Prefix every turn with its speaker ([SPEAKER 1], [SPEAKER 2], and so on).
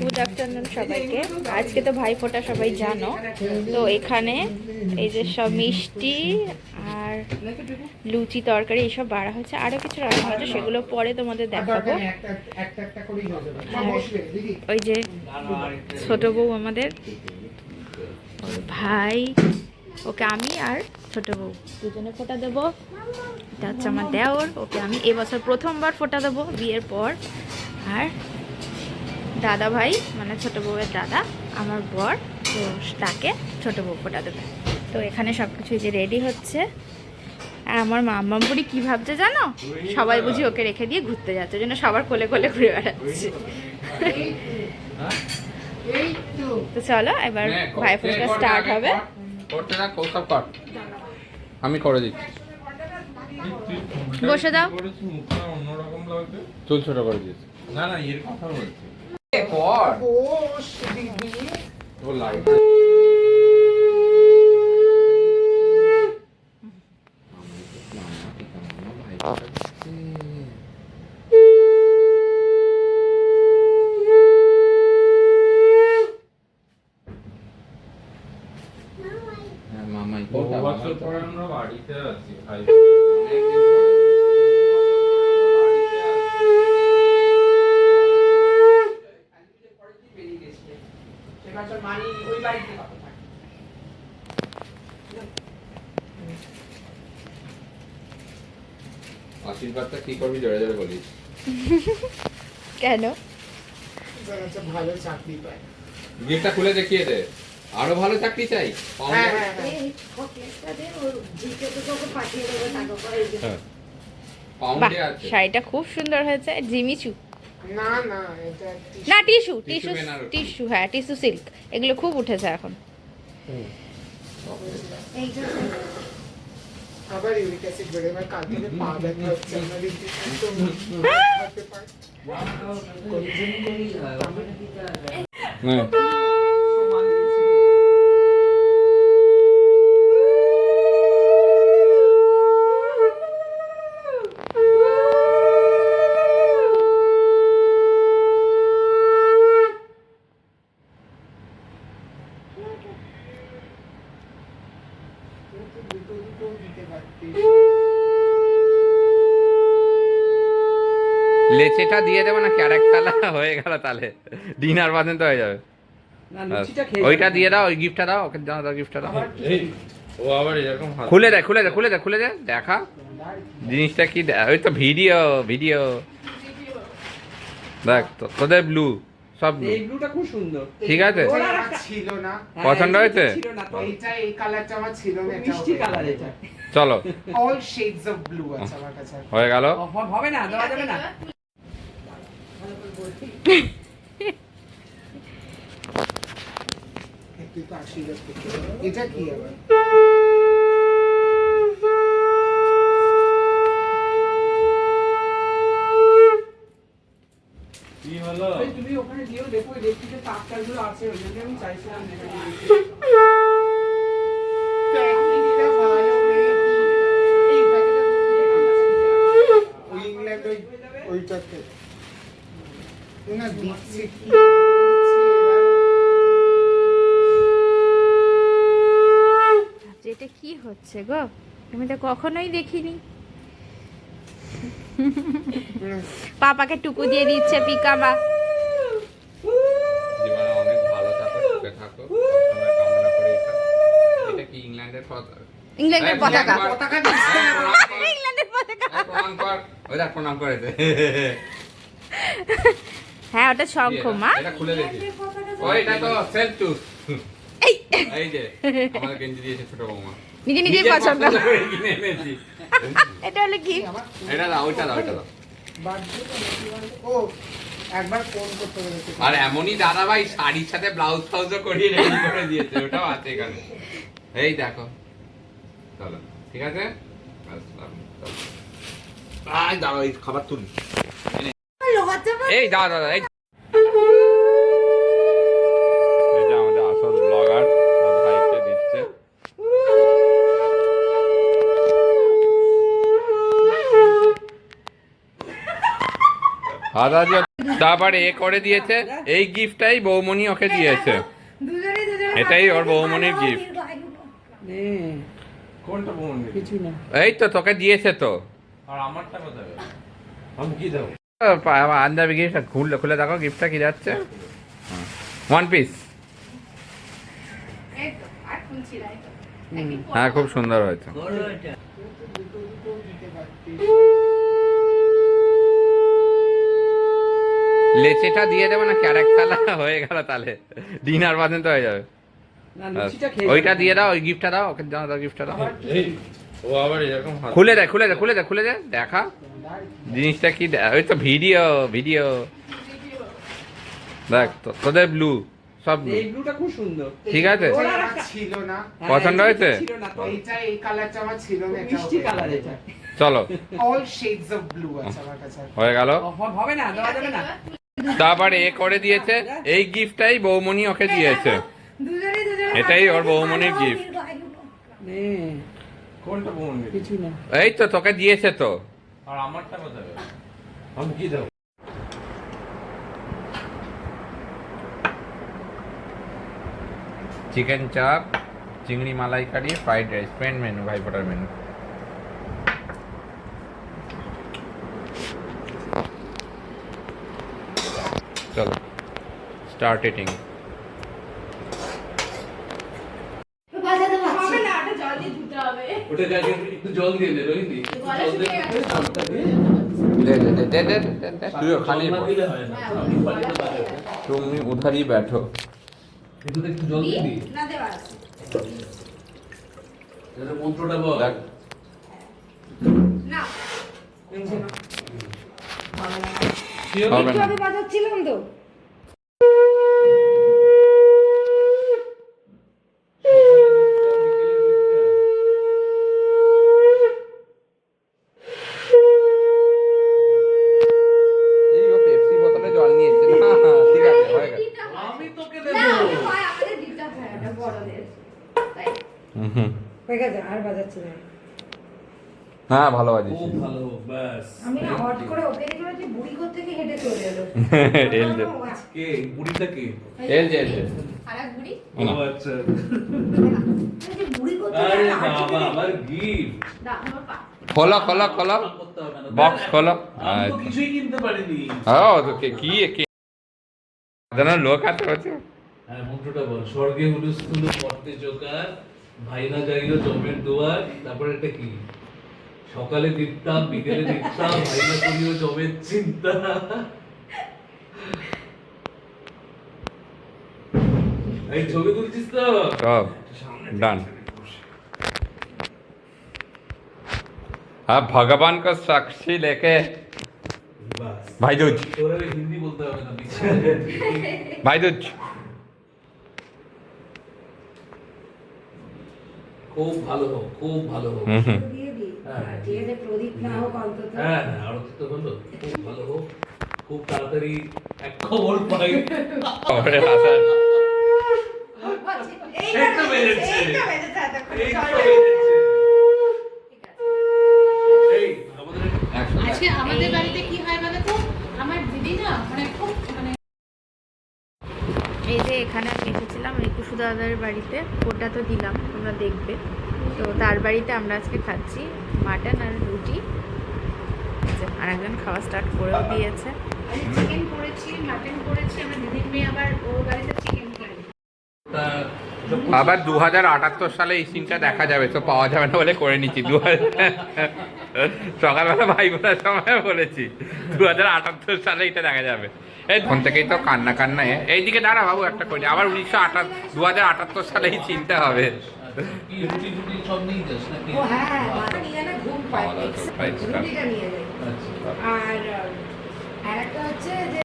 [SPEAKER 1] Good afternoon সবাইকে। আজকে তো ভাইফোঁটা সবাই জানো। তো এখানে এই যে সব মিষ্টি আর লুচি তরকারি এইসব বাড়া হচ্ছে আরও কিছু রান্না হচ্ছে সেগুলো পরে তোমাদের দেখাবো। ওই যে ছোট বউ আমাদের। ভাই ওকে আমি আর ছোট বউ। দুজনে ফোঁটা দেবো। এটা হচ্ছে আমার দেওর ওকে আমি এবছর প্রথমবার ফোঁটা দেবো বিয়ের পর। আর দাদা ভাই মানে ছোট বউয়ের দাদা আমার বর তো তাকে ছোট বউ ফোটা দেবে। তো এখানে সব কিছু যে রেডি হচ্ছে। আর আমার মাম্মামপুরি কী ভাবছে জানো? সবাই বুঝি ওকে রেখে দিয়ে ঘুরতে যাচ্ছে ওই জন্য সবার কোলে কোলে ঘুরে বেড়াচ্ছে। তো চলো এবার ভাই ফোটা স্টার্ট হবে।
[SPEAKER 2] করতে কর আমি করে দিচ্ছি।
[SPEAKER 1] বসে দাও।
[SPEAKER 2] চুল ছোট করে দিয়েছি।
[SPEAKER 3] না না এর কথা বলছি।
[SPEAKER 2] পর ও লাগবে হ্যাঁ, মামাই
[SPEAKER 3] বহু
[SPEAKER 2] কোথায়?
[SPEAKER 3] বছর পরে আমরা বাড়িতে আছি ভাই
[SPEAKER 2] অনেকদিন পরে। কি করবি? জোরে জোরে বলিস।
[SPEAKER 1] কেন?
[SPEAKER 4] ভালো চাকরি পায়।
[SPEAKER 2] গিফটটা খুলে দেখিয়ে দে। আরও ভালো চাকরি চাই?
[SPEAKER 4] হ্যাঁ হ্যাঁ হ্যাঁ।
[SPEAKER 1] বাহ শাড়িটা খুব সুন্দর হয়েছে। জিমিচু
[SPEAKER 4] না না এটা
[SPEAKER 1] না টিস্যু টিস্যু টিস্যু হ্যাঁ টিস্যু সিল্ক। এগুলো খুব উঠেছে এখন।
[SPEAKER 4] আবার ইউরিক অ্যাসিড বেড়ে এবার কাল থেকে পা ব্যথা হচ্ছে আমরা রীতিমতো হাঁটতে পারি।
[SPEAKER 2] লেচেটা দিয়ে দেবো নাকি আর তালা? হয়ে গেল তাহলে ডিনার পর্যন্ত হয়ে যাবে। ওইটা দিয়ে দাও ওই গিফটটা দাও ওকে দাও দাও গিফটটা দাও।
[SPEAKER 3] এই ও আবার এরকম হাত
[SPEAKER 2] খুলে দে খুলে দে খুলে দে খুলে দে দেখা। জিনিসটা কি দে- ওই তো ভিডিও ভিডিও। দেখ তো- তোদের ব্লু সব
[SPEAKER 5] এই ব্লুটা খুব সুন্দর।
[SPEAKER 2] ঠিক আছে?
[SPEAKER 4] ছিল না।
[SPEAKER 5] হ্যাঁ,
[SPEAKER 2] পছন্দ হয়েছে?
[SPEAKER 5] ছিল না তো।
[SPEAKER 4] এইটা এই কালারটা আমার ছিল না এটা
[SPEAKER 5] মিষ্টি কালার এটা।
[SPEAKER 2] চলো।
[SPEAKER 4] অল শেডস অফ ব্লু আছে আমার কাছে।
[SPEAKER 2] হয়ে গেল?
[SPEAKER 5] হবে না দেওয়া যাবে না
[SPEAKER 4] একটু তো আশীর্বাদ করতে হবে। এটা কি আবার?
[SPEAKER 3] হলো?
[SPEAKER 5] তুমি ওখানে দিও দেখো তার টারগুলো আছে ওই জন্য আমি চাইছিলাম যেটা দিতে।
[SPEAKER 4] প্যাকেটটা ভালো রে। এই প্যাকেটটা ওই ইংল্যান্ড ওই ওইটাতে না দিচ্ছে কি? করছে
[SPEAKER 1] যেটা কি হচ্ছে গো? আমি তো কখনোই দেখিনি। পাপাকে টুকু দিয়ে দিচ্ছে পিকামা
[SPEAKER 2] এটা। এটা ইংল্যান্ডের পতাকা?
[SPEAKER 1] ইংল্যান্ডের পতাকা।
[SPEAKER 2] প্রণাম কর।
[SPEAKER 4] পতাকা দিচ্ছে না।
[SPEAKER 2] প্রণাম কর।
[SPEAKER 1] হ্যাঁ ওটা শঙ্খ মা
[SPEAKER 2] এটা খুলে দেখি ওইটা তো সেলফ টু
[SPEAKER 1] এই।
[SPEAKER 2] এই যে আমার গেঞ্জি দিয়েছে ছোট বৌমা।
[SPEAKER 1] নিজে নিজেই পছন্দ এটা হলো কি?
[SPEAKER 2] এটা দাও ওইটা দাও ওইটা দাও।
[SPEAKER 4] ও একবার ফোন করতে
[SPEAKER 2] আর এমনই দাদা ভাই শাড়ির সাথে ব্লাউজ ফাউজও করিয়ে রেডি করে দিয়েছে ওটাও আছে এখানে। এই দেখো। চলো ঠিক আছে? দারুণ, দাঁড়াও এই খাবার তুলি। এই দাও দাদা এই আমাদের আসল ব্লগার ভাইকে দিচ্ছে। তারপরে এ করে দিয়েছে এই গিফটটাই বৌমনি ওকে দিয়েছে। এটাই ওর বৌমনির gift।
[SPEAKER 5] নে
[SPEAKER 3] কোনটা বোন
[SPEAKER 5] কিছু না
[SPEAKER 2] এই তো তোকে দিয়েছে তো।
[SPEAKER 3] আর আমারটা কোথায়? আমি কি দেবো?
[SPEAKER 2] আঞ্জাবি গিফট খুলে খুলে দেখো গিফটটা কি যাচ্ছে।
[SPEAKER 1] One piece.
[SPEAKER 2] হ্যাঁ খুব সুন্দর হয়েছে। লেচেটা দিয়ে দেবো না এক থালা হয়ে গেল তাহলে ডিনার পর্যন্ত হয়ে যাবে। ওইটা দিয়ে দাও ওই গিফটটা দাও ওকে দাও দাও গিফটটা দাও।
[SPEAKER 3] ও আবার এরকম
[SPEAKER 2] খুলে দেয় খুলে দেয় খুলে দেয় খুলে দেয় দেখা। জিনিসটা কি ওই তো ভিডিও ভিডিও। দেখ তো- তোদের ব্লু সব
[SPEAKER 5] এই ব্লুটা খুব সুন্দর।
[SPEAKER 2] ঠিক আছে?
[SPEAKER 4] ছিল না।
[SPEAKER 2] পছন্দ
[SPEAKER 5] হ্যাঁ,
[SPEAKER 2] হয়েছে?
[SPEAKER 5] ছিল না তো
[SPEAKER 4] এইটা এই কালারটা আমার ছিল না এটা
[SPEAKER 5] মিষ্টি কালার এটা।
[SPEAKER 2] চলো।
[SPEAKER 4] অল শেডস অফ ব্লু আছে আমার কাছে।
[SPEAKER 2] হয়ে গেল।
[SPEAKER 5] হবে না দেওয়া যাবে না।
[SPEAKER 2] তারপরে এ করে দিয়েছে এই গিফটটাই বৌমনি ওকে দিয়েছে। এটাই ওর বৌমনির gift।
[SPEAKER 5] নে
[SPEAKER 3] কোনটা বোন
[SPEAKER 5] কিছু না।
[SPEAKER 2] এই তো তোকে দিয়েছে তো।
[SPEAKER 3] আর আমারটা কোথায়? আমি কি দেবো
[SPEAKER 2] চিকেন চাপ চিংড়ি মালাইকারি ফ্রাইড রাইস ফ্রেন্ড মেনু ভাই ফোটার মেনু চলো স্টার্ট ইটিং
[SPEAKER 6] বাজাতে পারছি
[SPEAKER 1] হবে না, ওটা জল দিয়ে ধুতে হবে।
[SPEAKER 3] ওটা যাকে একটু জল দিয়ে দে রোহিণী
[SPEAKER 1] গলা শুকিয়ে গেছে।
[SPEAKER 2] दे दे दे दे दे दे दे तू खाली बोल तुम उधर ही बैठो
[SPEAKER 3] একটু একটু জল দিয়ে দি
[SPEAKER 6] না দেওয়া আছে।
[SPEAKER 3] এটা মন্ত্রটা বল
[SPEAKER 2] দেখ
[SPEAKER 6] না
[SPEAKER 2] হবে
[SPEAKER 6] একটু
[SPEAKER 2] না
[SPEAKER 6] আগে বাজাচ্ছিলাম তো
[SPEAKER 2] না। হ্যাঁ ভালো
[SPEAKER 3] ব্যাস।
[SPEAKER 6] আমি না হট করে ওকে দেখে বলছি বুড়ি করতে হেঁটে চলে এলো?
[SPEAKER 2] এল যে
[SPEAKER 3] কে? বুড়িটা কে?
[SPEAKER 2] এল যে এল যে
[SPEAKER 1] আর বুড়ি?
[SPEAKER 3] ও আচ্ছা।
[SPEAKER 6] বলছি, বুড়ি করতে
[SPEAKER 3] আরে বাবা আমার গিফট
[SPEAKER 1] দাও, আমার পা।
[SPEAKER 2] খোলো খোলো খোলো।
[SPEAKER 3] করতে হবে না
[SPEAKER 2] বক্স খোলো।
[SPEAKER 3] আমি তো
[SPEAKER 2] আচ্ছা।
[SPEAKER 3] কিছুই কিনতে পারিনি।
[SPEAKER 2] ও তো কে কি কি? যেন লোক আছে
[SPEAKER 3] হ্যাঁ বল। স্বর্গে হুলুস্থুল পর্তে চোকার। ভাইনা গাইলো জমের দোয়ার তারপরে এটা কি সকালে দিতাম বিকেলে দিতাম ভাইনা করিও জমের চিন্তা এই ছবি তুলছিস তো
[SPEAKER 2] সব डन अब भगवान को साक्षी लेके
[SPEAKER 3] বাস
[SPEAKER 2] भाई दूज
[SPEAKER 3] তোর আর হিন্দি বলতে হবে না
[SPEAKER 2] भाई दूज
[SPEAKER 3] খুব ভালো হোক খুব ভালো হোক। হ্যাঁ, হ্যাঁ হ্যাঁ অর্থ খুব ভালো হোক খুব তাড়াতাড়ি এক খবর পাই।
[SPEAKER 1] এসেছিলাম দাদার বাড়িতে ওটা তো দিলাম তোমরা দেখবে। তো তার বাড়িতে আমরা আজকে খাচ্ছি মাটন আর রুটি। যে, আর একজন খাওয়া স্টার্ট করেও দিয়েছে। চিকেন করেছি মাটন করেছি আমার দিদির মেয়ে আবার ওর বাড়িতে চিকেন করে
[SPEAKER 2] আবার দু হাজার আটাত্তর সালে এই সিনটা দেখা যাবে তো পাওয়া যাবে না বলে করে নিচ্ছি। দু সকালবেলা ভাই বোনার সময় বলেছি দু হাজার আটাত্তর সালে এটা দেখা যাবে। এই ফোন থেকেই তো কান্না কান্না এ। এইদিকে দাঁড়া বাবু একটা করি আবার উনিশশো আঠাশ দু হাজার আটাত্তর সালেই চিনতে হবে
[SPEAKER 6] হ্যাঁ, নিয়ে যায়।
[SPEAKER 3] আচ্ছা
[SPEAKER 6] আর আর একটা হচ্ছে যে